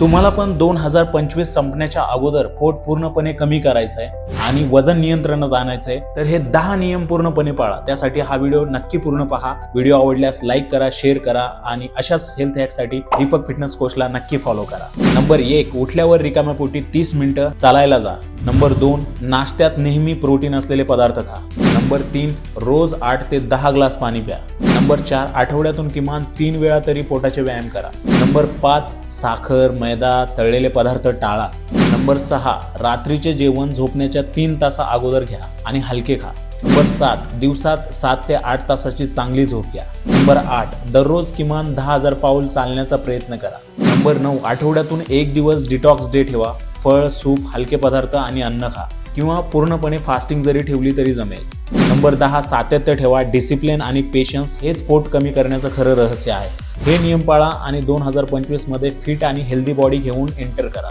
तुम्हाला पण दोन हजार पंचवीस संपण्याच्या अगोदर पोट पूर्णपणे कमी करायचं आहे आणि वजन नियंत्रणात आणायचं आहे तर हे दहा नियम पूर्णपणे पाळा. त्यासाठी हा व्हिडिओ नक्की पूर्ण पहा. व्हिडिओ आवडल्यास लाईक करा शेअर करा आणि अशाच हेल्थ हॅकसाठी दीपक फिटनेस कोचला नक्की फॉलो करा. नंबर एक उठल्यावर रिकाम्या पोटी तीस मिनिटं चालायला जा. नंबर दोन नाश्त्यात नेहमी प्रोटीन असलेले पदार्थ खा. नंबर तीन रोज आठ ते दहा ग्लास पाणी प्या. नंबर चार आठवड्यातून किमान तीन वेळा तरी पोटाचे व्यायाम करा. नंबर पाच साखर मैदा तळलेले पदार्थ टाळा. नंबर सहा रात्रीचे जेवण झोपण्याच्या तीन तासा अगोदर घ्या आणि हलके खा. नंबर सात दिवसात सात ते आठ तासाची चांगली झोप घ्या. नंबर आठ दररोज किमान दहा हजार पाऊल चालण्याचा प्रयत्न करा. नंबर नऊ आठवड्यातून एक दिवस डिटॉक्स डे ठेवा. फळ सूप हलके पदार्थ आणि अन्न खा किंवा पूर्णपणे फास्टिंग जरी ठेवली तरी जमेल. नंबर दहा सातत्य ठेवा. डिसिप्लिन आणि पेशन्स हेच पोट कमी करण्याचं खरं रहस्य आहे. हे नियम पाळा आणि दोन हजार पंचवीसमध्ये फिट आणि हेल्दी बॉडी घेऊन एंटर करा.